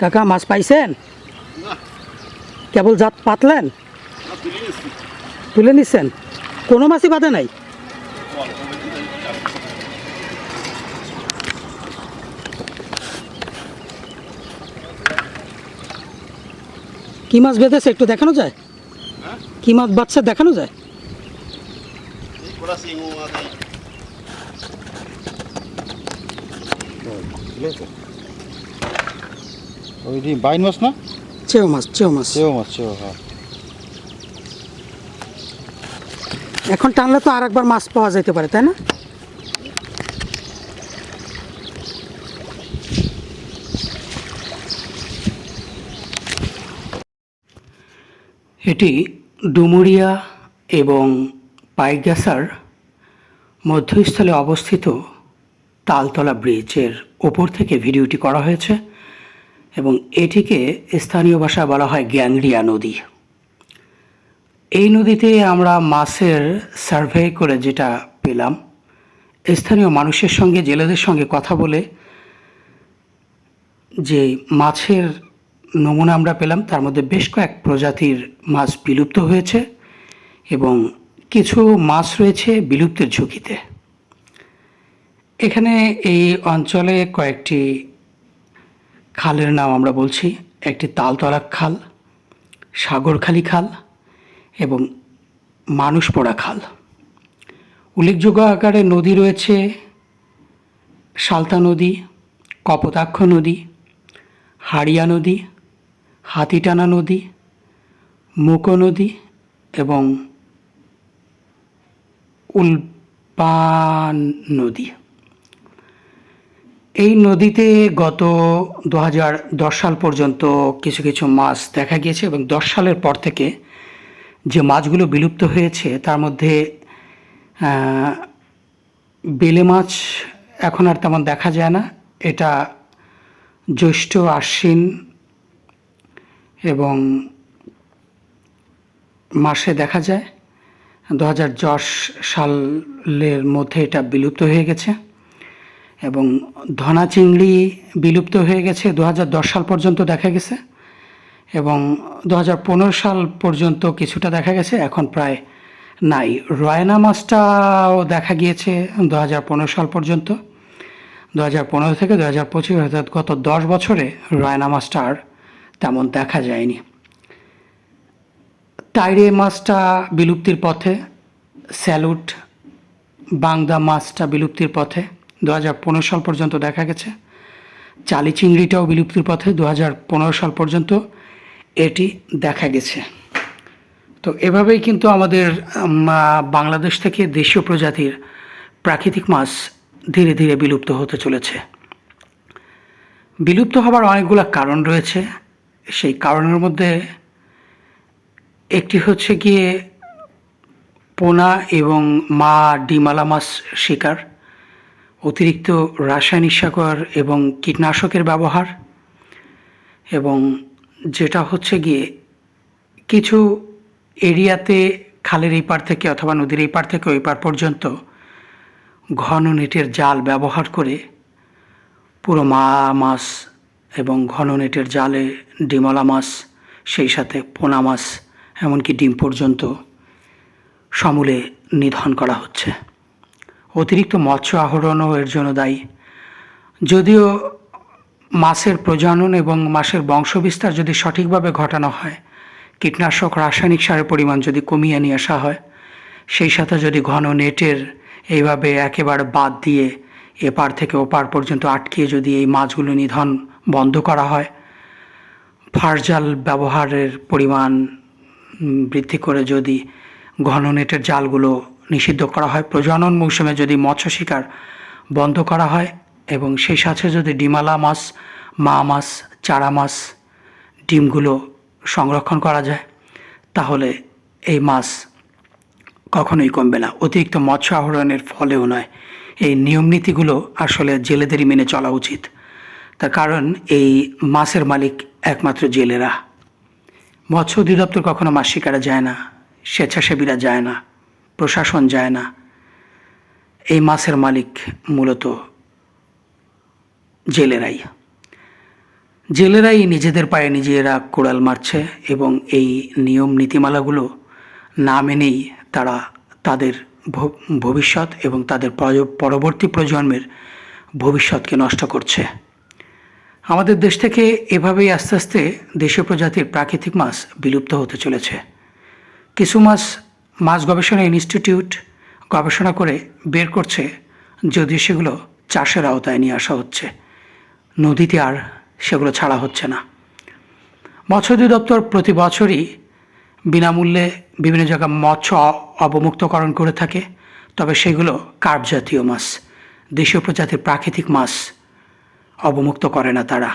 কাকা, মাছ পাইছেন? কেবল জাত পাতলেন? তুলে নিচ্ছেন কোনো মাছই বাদে নাই? কি মাছ বেঁধেছে একটু দেখানো যায়? কি মাছ বাচ্চা দেখানো যায়? ওই বাইন মাছ না? চেও মাছ চেও মাছ। সেও মাছ সেও হ্যাঁ। এখন টানলে তো আর একবার মাছ পাওয়া যেতে পারে তাই না? এটি ডুমুরিয়া এবং পাইকগাছার মধ্যস্থলে অবস্থিত তালতলা ব্রিজের ওপর থেকে ভিডিওটি করা হয়েছে। এবং এটিকে স্থানীয় ভাষায় বলা হয় গ্যাংরিয়া নদী। এই নদীতে আমরা মাছের সার্ভে করে যেটা পেলাম। স্থানীয় মানুষের সঙ্গে, জেলেদের সঙ্গে কথা বলে যে মাছের নমুনা আমরা পেলাম, তার মধ্যে বেশ কয়েক প্রজাতির মাছ বিলুপ্ত হয়েছে এবং কিছু মাছ রয়েছে বিলুপ্তের ঝুঁকিতে। এখানে এই অঞ্চলে কয়েকটি খালের নাম আমরা বলছি। একটি তালতলা খাল, সাগরখালি খাল এবং মানুষপোড়া খাল। উল্লেখযোগ্য আকারে নদী রয়েছে, সালতা নদী, কপোতাক্ষ নদী, হাড়িয়া নদী, হাতিটানা নদী, মুকো নদী এবং উল্পান নদী। এই নদীতে গত দু দশ সাল পর্যন্ত কিছু কিছু মাছ দেখা গিয়েছে এবং দশ সালের পর থেকে যে মাছগুলো বিলুপ্ত হয়েছে, তার মধ্যে বেলে মাছ এখন আর তেমন দেখা যায় না। এটা জ্যৈষ্ঠ, আশ্বিন এবং মাসে দেখা যায়। দু হাজার দশ সালের মধ্যে এটা বিলুপ্ত হয়ে গেছে। এবং ধনা চিংড়ি বিলুপ্ত হয়ে গেছে দু হাজার দশ সাল পর্যন্ত দেখা গেছে এবং দু হাজার পনেরো সাল পর্যন্ত কিছুটা দেখা গেছে, এখন প্রায় নাই। রয়না মাছটাও দেখা গিয়েছে দু হাজার পনেরো সাল পর্যন্ত। দু হাজার পনেরো থেকে দু হাজার পঁচিশ, অর্থাৎ গত দশ বছরে রয়না মাছটা আর তেমন দেখা যায়নি। টাইরে মাছটা বিলুপ্তির পথে, স্যালুট, বাংদা মাছটা বিলুপ্তির পথে দু হাজার পনেরো সাল পর্যন্ত দেখা গেছে। চালি চিংড়িটাও বিলুপ্তির পথে দু হাজার পনেরো সাল পর্যন্ত এটি দেখা গেছে। তো এভাবেই কিন্তু আমাদের বাংলাদেশ থেকে দেশীয় প্রজাতির প্রাকৃতিক মাছ ধীরে ধীরে বিলুপ্ত হতে চলেছে। বিলুপ্ত হবার অনেকগুলো কারণ রয়েছে। সেই কারণের মধ্যে একটি হচ্ছে গিয়ে পোনা এবং মা ডিমালা মাছ শিকার। অতিরিক্ত রাসায়নিক সার এবং কীটনাশকের ব্যবহার এবং যেটা হচ্ছে গিয়ে কিছু এরিয়াতে খালের এই পার থেকে অথবা নদীর এই পার থেকে ওই পার পর্যন্ত ঘন নেটের জাল ব্যবহার করে পুরো মা মাছ এবং ঘন নেটের জালে ডিমলা মাছ, সেই সাথে পোনা মাছ, এমনকি ডিম পর্যন্ত সমূলে নিধন করা হচ্ছে। অতিরিক্ত মৎস্য আহরণও এর জন্য দায়ী। যদিও মাছের প্রজনন এবং মাছের বংশবিস্তার যদি সঠিকভাবে ঘটানো হয়, কীটনাশক রাসায়নিক সারের পরিমাণ যদি কমিয়ে নিয়ে আসা হয়, সেই সাথে যদি ঘন নেটের এইভাবে একেবারে বাদ দিয়ে এপার থেকে ওপার পর্যন্ত আটকিয়ে যদি এই মাছগুলো নিধন বন্ধ করা হয়, ফারজাল ব্যবহারের পরিমাণ বৃদ্ধি করে যদি ঘন নেটের জালগুলো নিষিদ্ধ করা হয়। প্রজনন মৌসুমে যদি মৎস্য শিকার বন্ধ করা হয় এবং সেই সাথে যদি ডিমালা মাছ, মা মাছ, চারা মাছ, ডিমগুলো সংরক্ষণ করা যায়, তাহলে এই মাছ কখনোই কমবে না। অতিরিক্ত মৎস্য আহরণের ফলেও নয়। এই নিয়ম নীতিগুলো আসলে জেলেদেরই মেনে চলা উচিত। তার কারণ এই মাছের মালিক একমাত্র জেলেরা। মৎস্য অধিদপ্তর কখনো মাছ শিকারে যায় না, স্বেচ্ছাসেবীরা যায় না। প্রশাসন যায় না। এই মাছের মালিক মূলত জেলেরাই। জেলেরাই নিজেদের পায়ে নিজেরা কোড়াল মারছে এবং এই নিয়ম নীতিমালাগুলো না মেনেই তারা তাদের ভবিষ্যৎ এবং তাদের পরবর্তী প্রজন্মের ভবিষ্যৎকে নষ্ট করছে। আমাদের দেশ থেকে এভাবেই আস্তে আস্তে দেশীয় প্রজাতির প্রাকৃতিক মাছ বিলুপ্ত হতে চলেছে। কিছু মাছ মাছ গবেষণা ইনস্টিটিউট গবেষণা করে বের করছে যদিও সেগুলো চাষের আওতায় নিয়ে আসা হচ্ছে। নদীতে আর সেগুলো ছাড়া হচ্ছে না। মৎস্য অধিদপ্তর প্রতি বছরই বিনামূল্যে বিভিন্ন জায়গায় মৎস্য অবমুক্তকরণ করে থাকে, তবে সেগুলো কার্প জাতীয় মাছ, দেশীয় প্রজাতির প্রাকৃতিক মাছ অবমুক্ত করে না তারা।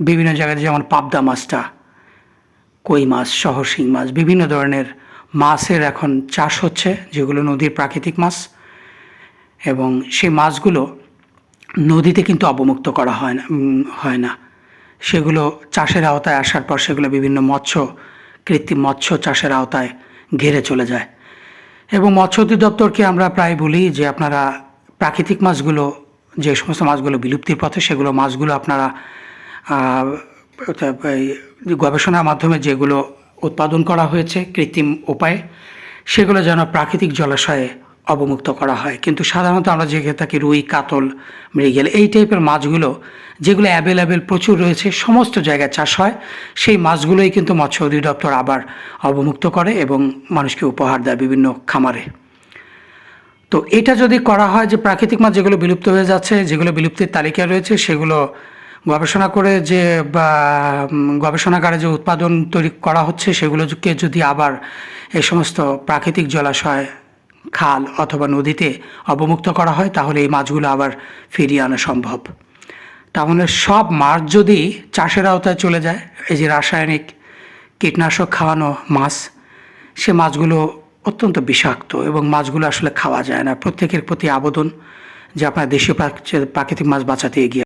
বিভিন্ন জায়গায় যেমন পাবদা মাছটা, কই মাছ সহ শিং মাছ, বিভিন্ন ধরনের মাছের এখন চাষ হচ্ছে, যেগুলো নদীর প্রাকৃতিক মাছ। এবং সেই মাছগুলো নদীতে কিন্তু অবমুক্ত করা হয় না হয় না। সেগুলো চাষের আওতায় আসার পর সেগুলো বিভিন্ন মৎস্য, কৃত্রিম মৎস্য চাষের আওতায় ঘিরে চলে যায়। এবং মৎস্য অধিদপ্তরকে আমরা প্রায় বলি যে, আপনারা প্রাকৃতিক মাছগুলো, যে সমস্ত মাছগুলো বিলুপ্তির পথে, সেগুলো মাছগুলো আপনারা গবেষণার মাধ্যমে যেগুলো উৎপাদন করা হয়েছে কৃত্রিম উপায়ে। সেগুলো যেন প্রাকৃতিক জলাশয়ে অবমুক্ত করা হয়। কিন্তু সাধারণত আমরা জেগে থাকি রুই, কাতল, মৃগেল এই টাইপের মাছগুলো যেগুলো অ্যাভেলেবেল প্রচুর রয়েছে, সমস্ত জায়গায় চাষ হয়। সেই মাছগুলোই কিন্তু মৎস্য অধিদপ্তর আবার অবমুক্ত করে এবং মানুষকে উপহার দেয় বিভিন্ন খামারে। তো এটা যদি করা হয় যে প্রাকৃতিক মাছ যেগুলো বিলুপ্ত হয়ে যাচ্ছে, যেগুলো বিলুপ্তির তালিকায় রয়েছে, সেগুলো গবেষণা করে যে, বা গবেষণাগারে যে উৎপাদন তৈরি করা হচ্ছে, সেগুলোকে যদি আবার এই সমস্ত প্রাকৃতিক জলাশয়, খাল অথবা নদীতে অবমুক্ত করা হয়, তাহলে এই মাছগুলো আবার ফিরিয়ে আনা সম্ভব। তাহলে সব মাছ যদি চাষের আওতায় চলে যায়, এই যে রাসায়নিক কীটনাশক খাওয়ানো মাছ, সে মাছগুলো অত্যন্ত বিষাক্ত এবং মাছগুলো আসলে খাওয়া যায় না। প্রত্যেকের প্রতি আবেদন যে আপনার দেশীয় প্রাকৃতিক মাছ বাঁচাতে এগিয়ে